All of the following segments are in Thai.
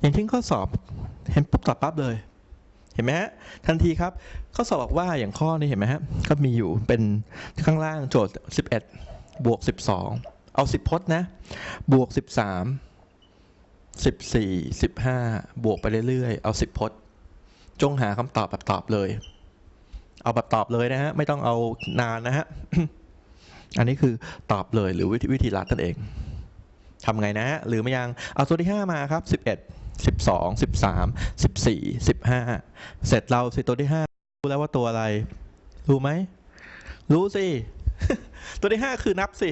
อย่างเช่นข้อสอบเห็นปุ๊บตอบปั๊บเลย เห็นไหมฮะทันทีครับ ข้อสอบบอกว่าอย่างข้อนี้เห็นไหมฮะก็มีอยู่เป็นข้างล่างโจทย์ 11 บวก 12 เอา 10พจน์นะบวก 13 14 15 บวกไปเรื่อยๆ เอา 10พจน์ จงหาคำตอบแบบตอบเลย เอาแบบตอบเลยนะฮะไม่ต้องเอานานนะฮะอันนี้คือตอบเลยหรือวิธีวิธีรัดนั่นเองทำไงนะฮะหรือไม่ยังเอาตัวที่ 5 มาครับ 11 12 13 14 15 เสร็จเราสิตัวที่ 5 รู้แล้วว่าตัวอะไร รู้ไหม รู้สิ ตัวที่ 5 คือนับสิ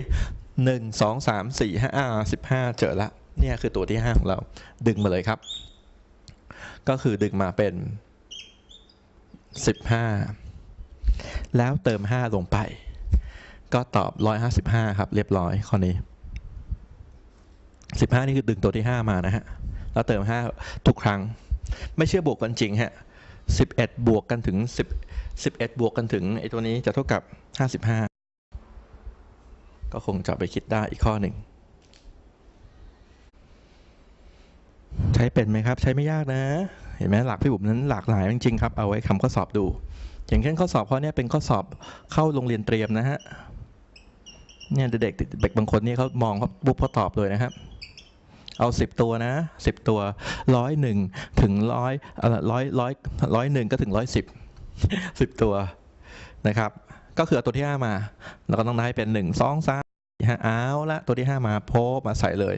1 2 3 4 5อ่า15 เจอละเนี่ยคือตัวที่ 5 ของเรา ดึงมาเลยครับ ก็คือดึงมาเป็น 15 แล้วเติม 5 ลงไป ก็ตอบ 155 ครับ เรียบร้อยข้อนี้ 15 นี่คือดึงตัวที่ 5 มานะฮะ แล้วเติม 5 ทุกครั้ง ไม่เชื่อบวกกันจริงฮะ11 บวกกันถึง 10 11 บวกกันถึงไอ้ตัวนี้จะเท่ากับ 55 ก็คงจะไปคิดได้อีกข้อหนึ่ง ใช้เป็นไหมครับ ใช้ไม่ยากนะ เห็นไหมหลักพี่บุ๋มนั้นหลากหลายจริงๆครับ เอาไว้คำข้อสอบดู อย่างเช่นข้อสอบข้อนี้เป็นข้อสอบเข้าโรงเรียนเตรียมนะฮะเนี่ยเด็กๆเด็กบางคนนี่เขามองเขาปุ๊บเขาตอบเลยนะครับ เอาสิบตัวนะสิบตัวร้อยหนึ่งถึงร้อยร้อยร้อยร้อยหนึ่งก็ถึงร้อยสิบสิบตัวนะครับ ก็คือเอาตัวที่ห้ามา แล้วก็ต้องได้เป็นหนึ่งสองสามห้าเอาละตัวที่ห้ามาโพมาใส่เลย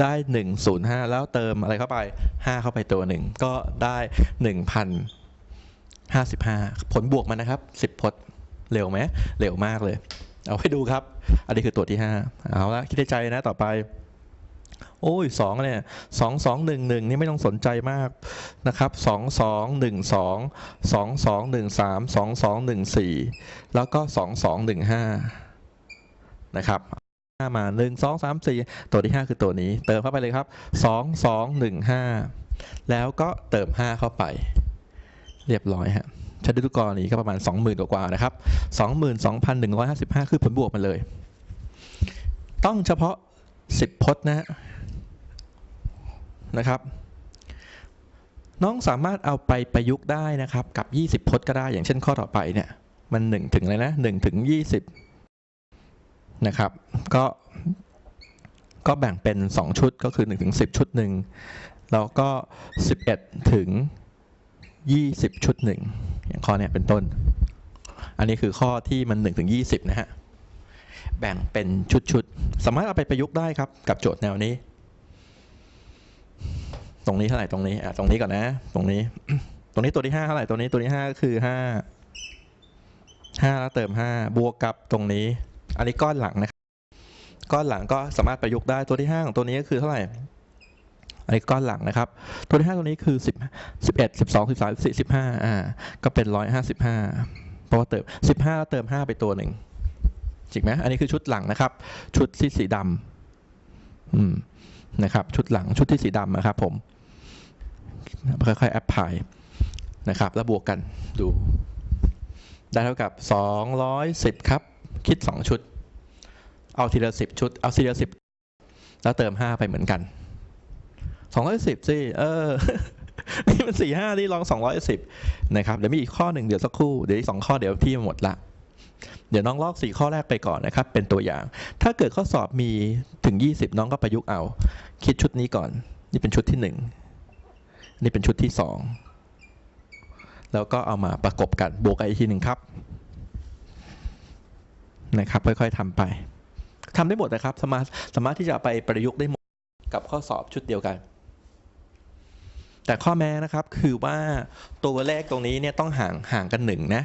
ได้หนึ่งศูนย์ห้าแล้วเติมอะไรเข้าไปห้าเข้าไปตัวหนึ่งก็ได้หนึ่งพันห้าสิบห้าผลบวกมันนะครับสิบพจน์เร็วไหมเร็วมากเลย เอาให้ดูครับ อันนี้คือตัวที่ห้าเอาละคิดในใจนะต่อไป โอ้ยสองเนี่ยสองสองหนึ่งหนึ่งนี่ไม่ต้องสนใจมากนะครับสองสองหนึ่งสองสองสองหนึ่งสามสองสองหนึ่งสี่แล้วก็สองสองหนึ่งห้านะครับห้ามาหนึ่งสองสามสี่ตัวที่ห้าคือตัวนี้ เติมเข้าไปเลยครับสองสองหนึ่งห้าแล้วก็เติมห้าเข้าไป เรียบร้อยฮะใช้ด้วยทุกกรณีก็ประมาณ 20,000กว่านะครับ 22,155 คือผลบวกมาเลย ต้องเฉพาะ 10พจน์นะฮะ นะครับ น้องสามารถเอาไปประยุกต์ได้นะครับ กับ 20 พจน์ก็ได้ อย่างเช่นข้อต่อไปเนี่ย มัน 1 ถึงอะไรนะ1ถึง 20 นะครับ ก็ก็แบ่งเป็น 2 ชุดก็คือ1ถึง10 ชุดหนึ่งแล้วก็ 11 ถึง 20 ชุดหนึ่งอย่างข้อเนี้ยเป็นต้น อันนี้คือข้อที่มัน1ถึง20 นะฮะ แบ่งเป็นชุดๆ สามารถเอาไปประยุกต์ได้ครับ กับโจทย์แนวนี้ ตรงนี้เท่าไหร่ตรงนี้อะตรงนี้ก่อนนะ ตรงนี้ ตรงนี้ตัวที่5เท่าไหร่ตัวนี้ตัวที่5ก็คือ5 5แล้วเติม5บวกกับตรงนี้ อันนี้ก้อนหลังนะครับก้อนหลังก็สามารถประยุกต์ได้ตัวที่5ของตัวนี้ก็คือเท่าไหร่อันนี้ก้อนหลังนะครับ ตัวที่5ตัวนี้คือ10 11 12 13 14 15อ่าก็เป็น155เพราะว่าเติม15แล้วเติม5ไปตัวหนึ่งจริงไหมอันนี้คือชุดหลังนะครับ ชุดที่สีดำอืม นะครับชุดหลังชุดที่สีดำนะครับผมค่อยๆแอปพลายนะครับแล้วบวกกันดู ได้เท่ากับ 210 ครับ คิด 2 ชุด เอาทีละ 10 ชุด เอาทีละ10 แล้วเติม 5 ไปเหมือนกัน 210สิเออนี่มัน45นี่ลอง 210 นะครับ เดี๋ยวมีอีกข้อหนึ่งเดี๋ยวสักครู่ เดี๋ยวอีก2ข้อเดี๋ยวที่หมดละ เดี๋ยวน้องลอก 4 ข้อแรกไปก่อนนะครับ เป็นตัวอย่าง ถ้าเกิดข้อสอบมีถึง 20 น้องก็ประยุกต์เอา คิดชุดนี้ก่อน นี่เป็นชุดที่ 1 นี่เป็นชุดที่ 2 แล้วก็เอามาประกบกันบวกกันอีกทีหนึ่งครับนะครับ ค่อยๆทำไปทำได้หมดนะครับสามารถสามารถที่จะไปประยุกต์ได้หมดกับข้อสอบชุดเดียวกัน แต่ข้อแม้นะครับคือว่าตัวเลขตรงนี้เนี่ยต้องห่างห่างกันหนึ่งนะ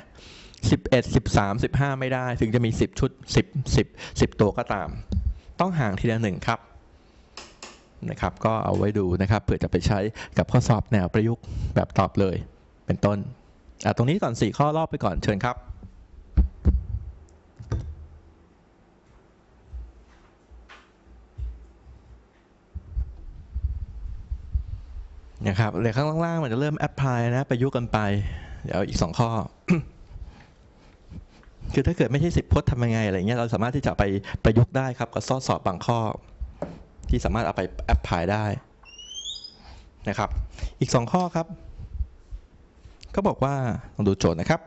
สิบเอ็ดสิบสามสิบห้าไม่ได้ ถึงจะมีสิบชุดสิบสิบสิบตัวก็ตาม ต้องห่างทีละหนึ่งครับนะครับ ก็เอาไว้ดูนะครับเผื่อจะไปใช้กับข้อสอบแนวประยุกต์แบบตอบเลยเป็นต้นอะตรงนี้ก่อนสี่ข้อรอบไปก่อนเชิญครับนะครับเลือข้างล่างๆมันจะเริ่มแอปพลายนะประยุกต์กันไป เดี๋ยวอีกสองข้อ คือถ้าเกิดไม่ใช่สิบพจน์ทำยังไงอะไรเงี้ยเราสามารถที่จะไปประยุกต์ได้ครับกับข้อสอบบางข้อ ที่สามารถเอาไปแอปพลายได้นะครับ อีก 2 ข้อครับก็บอกว่าลองดูโจทย์นะครับ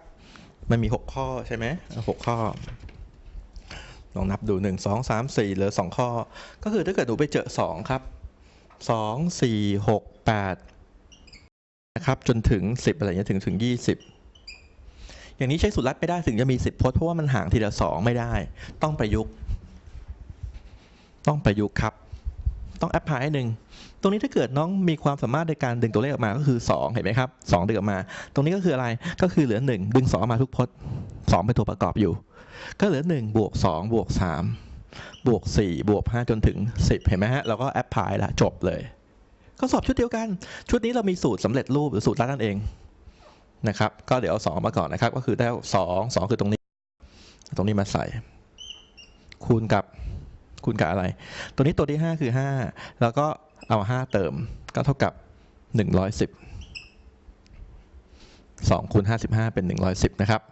มันมี 6 ข้อใช่ไหมหกข้อลองนับดู 1 2 3 4เหลือ 2 ข้อ ก็คือถ้าเกิดหนูไปเจอ 2 ครับ 2 4 6 8 นะครับ จนถึง 10 อะไรเงี้ยถึงถึง 20 อย่างนี้ใช้สูตรลัดไม่ได้ถึงจะมี10พจน์เพราะว่ามันห่างทีละ2ไม่ได้ ต้องประยุกต์ ต้องประยุกต์ครับ ต้องแอปพลายหนึ่งตรงนี้ถ้าเกิดน้องมีความสามารถในการดึงตัวเลขออกมาก็คือ 2 เห็นไหมครับ2ดึงออกมา ตรงนี้ก็คืออะไรก็คือเหลือ 1 ดึง2ออกมาทุกพจน์ 2 เป็นตัวประกอบอยู่ ก็เหลือ 1 บวก 2 บวก 3 บวก 4 บวก 5 จนถึง 10 เห็นไหมฮะเราก็แอปพลายละจบเลย ก็สอบชุดเดียวกัน ชุดนี้เรามีสูตรสำเร็จรูปหรือสูตรลัดนั่นเอง นะครับ ก็เดี๋ยวเอา2มาก่อนนะครับ ก็คือได้ 2 2 คือตรงนี้ ตรงนี้มาใส่ คูณกับคูณกับอะไร ตัวนี้ตัวที่ 5 คือ 5 แล้วก็เอา 5 เติม ก็เท่ากับ 110 2คูณ55 เป็น 110 นะครับ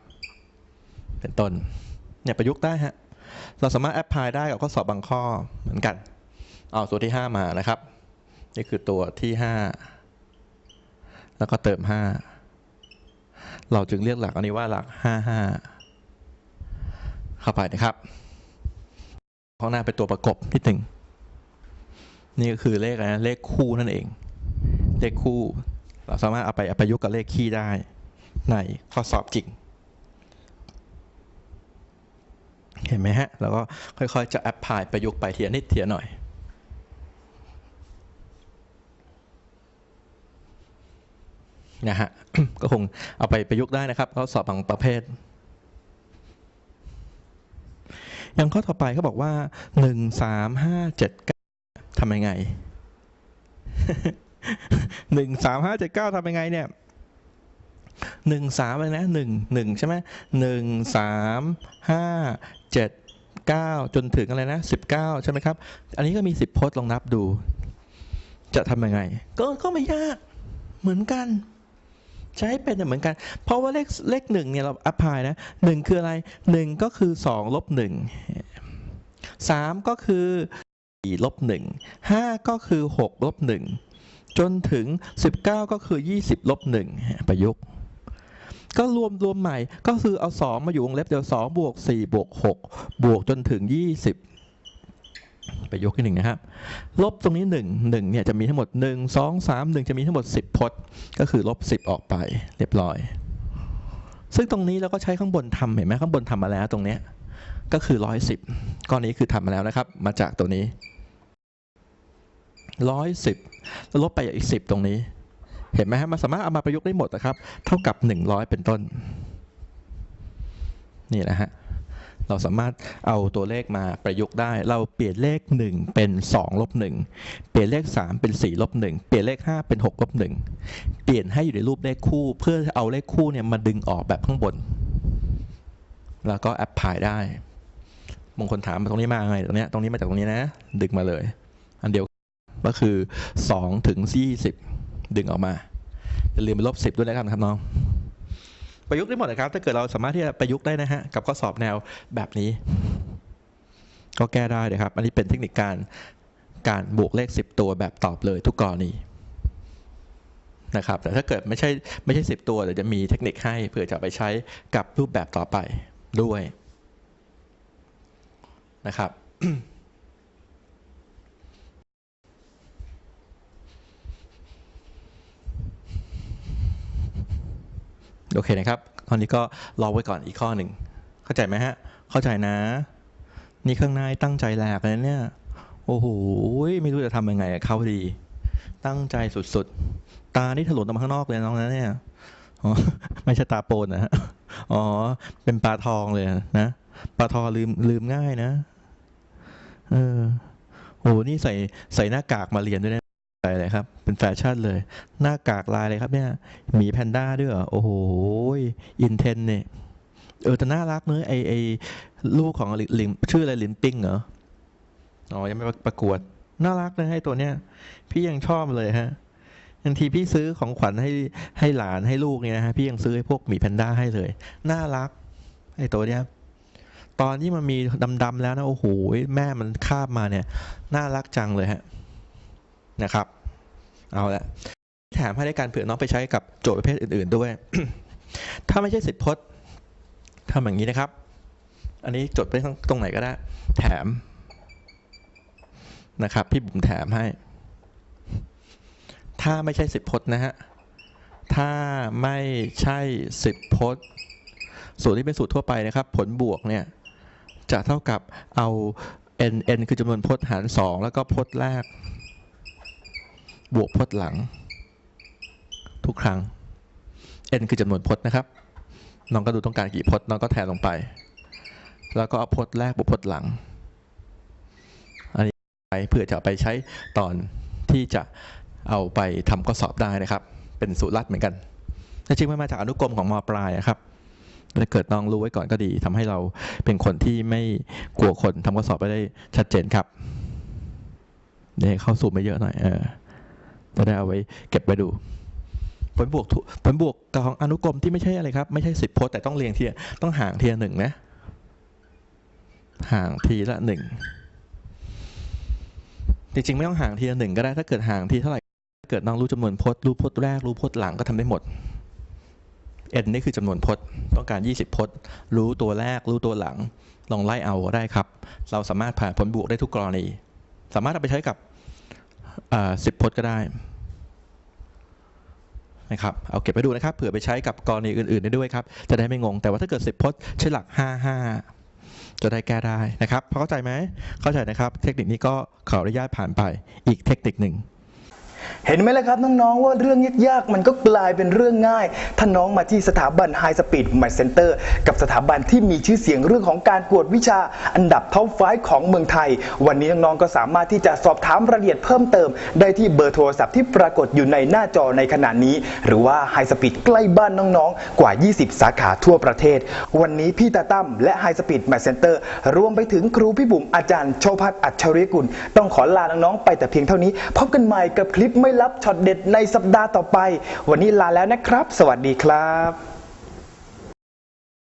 เป็นต้น เนี่ยประยุกต์ได้ฮะ เราสามารถแอพพลายได้กับข้อสอบบางข้อเหมือนกัน เอาตัวที่ 5 มานะครับ นี่คือตัวที่ 5 แล้วก็เติม 5 เราจึงเรียกหลักอันนี้ว่าหลัก 55 เข้าไปนะครับ ข้างหน้าเป็นตัวประกบนิดหนึ่งนี่ก็คือเลขอะไรนะเลขคู่นั่นเอง เลขคู่ เราสามารถเอาไปประยุกต์กับเลขคี่ได้ ในข้อสอบจริง เห็นไหมฮะ แล้วก็ค่อยๆจะแอปพลายประยุกต์ไปเทียนิดเทียหน่อย นะฮะก็คงเอาไปประยุกต์ได้นะครับข้อสอบบางประเภทอย่างข้อต่อไปเขาบอกว่าหนึ่งสามห้าเจ็ดเก้าทำยังไงหนึ่งสามห้าเจ็ดเก้าทำยังไงเนี่ยหนึ่งสามเลยนะหนึ่งหนึ่งใช่ไหมหนึ่งสามห้าเจ็ดเก้าจนถึงอะไรนะสิบเก้าใช่ไหมครับ อันนี้ก็มีสิบพจน์ลองนับดู จะทำยังไง ก็ก็ไม่ยากเหมือนกัน ใช้เป็นเหมือนกัน เพราะว่าเลขเลขหนึ่งเนี่ยเราอัพพายนะหนึ่งคืออะไรหนึ่งก็คือสองลบหนึ่งสามก็คือสี่ลบหนึ่งห้าก็คือหกลบหนึ่งจนถึงสิบเก้าก็คือยี่สิบลบหนึ่งประยุกต์ ก็รวมรวมใหม่ก็คือเอาสองมาอยู่วงเล็บเดียวสองบวกสี่บวกหกบวกจนถึงยี่สิบ ไปยกขึ้นหนึ่งนะครับ ลบตรงนี้1 1เนี่ยจะมีทั้งหมด 1 2 3 1 จะมีทั้งหมด 10 พจน์ ก็คือลบ 10 ออกไปเรียบร้อย ซึ่งตรงนี้เราก็ใช้ข้างบนทำเห็นไหมข้างบนทำมาแล้วตรงเนี้ยก็คือร้อยสิบก้อนนี้คือทำมาแล้วนะครับ มาจากตัวนี้ 110แล้วลบไปอีกสิบตรงนี้ เห็นไหมฮะมันสามารถเอามาประยุกต์ได้หมดนะครับ เท่ากับหนึ่งร้อยเป็นต้น นี่นะฮะ เราสามารถเอาตัวเลขมาประยุกต์ได้ เราเปลี่ยนเลข 1 เป็น2ลบ1เปลี่ยนเลข 3 เป็น4ลบ1เปลี่ยนเลข 5 เป็น6ลบ1เปลี่ยนให้อยู่ในรูปเลขคู่ เพื่อเอาเลขคู่เนี่ยมาดึงออกแบบข้างบน แล้วก็แอปพลายได้บางคนถามมาตรงนี้มาไงตรงนี้ตรงนี้มาจากตรงนี้นะ ดึงมาเลย อันเดียวก็คือ2ถึง20 ดึงออกมาอย่าลืมไปลบ10 ด้วยแล้วกันนะครับน้อง ประยุกต์ได้หมดนะครับถ้าเกิดเราสามารถที่จะประยุกต์ได้นะฮะกับข้อสอบแนวแบบนี้ ก็แก้ได้นะครับ อันนี้เป็นเทคนิคการการบวกเลข 10 ตัวแบบตอบเลยทุกกรณีนะครับแต่ถ้าเกิดไม่ใช่ไม่ใช่ 10 ตัวเดี๋ยวจะมีเทคนิคให้เพื่อจะไปใช้กับรูปแบบต่อไปด้วยนะครับ โอเคนะครับข้อนี้ก็รอไว้ก่อนอีกข้อหนึ่ง เข้าใจไหมฮะ เข้าใจนะ นี่ข้างในตั้งใจแหลกเลยเนี่ย โอ้โห ไม่รู้จะทำยังไงเขาดี ตั้งใจสุดๆ ตานี่ถลนออกมาข้างนอกเลยน้องนะเนี่ย อ๋อ ไม่ใช่ตาโปนนะฮะ อ๋อ เป็นปลาทองเลยนะ ปลาทองลืมลืมง่ายนะ เออ โอ้โห นี่ใส่ใส่หน้ากากมาเรียนด้วยนะ ส่เลยครับ เป็นแฟชั่นเลย หน้ากากลายเลยครับเนี่ยหมีแพนด้าด้วยเหรอโอ้โหอินเทนเนี่ยเออแต่น่ารักเนื้อไอไอลูกของลิลินชื่ออะไรลินปิ้งเหรออ๋อยังไม่ประกวด น่ารักเลยให้ตัวเนี้ย พี่ยังชอบเลยฮะบางทีพี่ซื้อของขวัญให้ให้หลานให้ลูกเนี่ยนะฮะพี่ยังซื้อให้พวกหมีแพนด้าให้เลย น่ารักไอตัวเนี้ยตอนที่มันมีดำๆแล้วนะโอ้โหแม่มันคาบมาเนี่ย น่ารักจังเลยฮะนะครับ เอาละแถมให้ได้การเผื่อน้องไปใช้กับโจทย์ประเภทอื่น ๆ ด้วย ถ้าไม่ใช่สิทธิพจน์ทำอย่างนี้นะครับ อันนี้จดไปข้งตรงไหนก็ได้ แถมนะครับ พี่บุ๋มแถมให้ ถ้าไม่ใช่สิทธิพจน์นะฮะ ถ้าไม่ใช่สิทธิพจน์ สูตรที่เป็นสูตรทั่วไปนะครับ ผลบวกเนี่ย จะเท่ากับเอา n n คือจำนวนพจน์หาร 2 แล้วก็พจน์แรก บวกพจน์หลัง ทุกครั้ง n คือจำนวนพจน์นะครับ น้องก็ดูต้องการกี่พจน์น้องก็แทนลงไป แล้วก็เอาพจน์แรกบวกพจน์หลัง อันนี้ไปเพื่อจะไปใช้ตอนที่จะเอาไปทำข้อสอบได้นะครับ เป็นสูตรลัดเหมือนกันแต่จริงไมันมาจากอนุกรมของมปลายนะครับถ้าเกิดน้องรู้ไว้ก่อนก็ดีทำให้เราเป็นคนที่ไม่กลัวคนทำข้อสอบไปได้ชัดเจนครับเนี่ยวเข้าสูตรมาเยอะหน่อยเออ จะได้เอาไว้เก็บไว้ดู ผลบวกผลบวกของอนุกรมที่ไม่ใช่อะไรครับ ไม่ใช่สิบพจน์แต่ต้องเรียงทีต้องห่างทีละหนึ่งนะ ห่างทีละหนึ่งจริงๆไม่ต้องห่างทีละหนึ่งก็ได้ถ้าเกิดห่างทีเท่าไหร่เกิดน้องรู้จำนวนพจน์รู้พจน์แรกรู้พจน์หลังก็ทำได้หมด n นี่คือจำนวนพจน์ต้องการ 20 พจน์ รู้ตัวแรก รู้ตัวหลัง ลองไล่เอาได้ครับ เราสามารถผ่านผลบวกได้ทุกกรณี สามารถเอาไปใช้กับ สิบพจน์ก็ได้นะครับเอาเก็บไปดูนะครับเผื่อไปใช้กับกรณีอื่นๆได้ด้วยครับ จะได้ไม่งง แต่ว่าถ้าเกิด 10พจน์ใช้หลัก 55 จะได้แก้ได้นะครับพอเข้าใจไหมเข้าใจนะครับ เทคนิคนี้ก็ขออนุญาตผ่านไปอีกเทคนิคหนึ่ง เห็นไหมล่ะครับน้องๆว่าเรื่องยากๆมันก็กลายเป็นเรื่องง่าย ถ้าน้องมาที่สถาบัน High Speed Math Center กับสถาบันที่มีชื่อเสียงเรื่องของการกวดวิชาอันดับท็อปไฟของเมืองไทย วันนี้น้องๆก็สามารถที่จะสอบถามรายละเอียดเพิ่มเติม ได้ที่เบอร์โทรศัพท์ที่ปรากฏอยู่ในหน้าจอในขณะนี้ หรือว่า High Speed ใกล้บ้านน้องๆ กว่า 20 สาขาทั่วประเทศ วันนี้พี่ตาตั้มและ High Speed Math Center รวมไปถึงครูพี่บุ๋มอาจารย์โชพัฒน์อัจฉริยกุลต้องขอลาน้องๆไปแต่เพียงเท่านี้พบกันใหม่กับคลิปไม่ลับช็อตเด็ดในสัปดาห์ต่อไป วันนี้ลาแล้วนะครับ สวัสดีครับ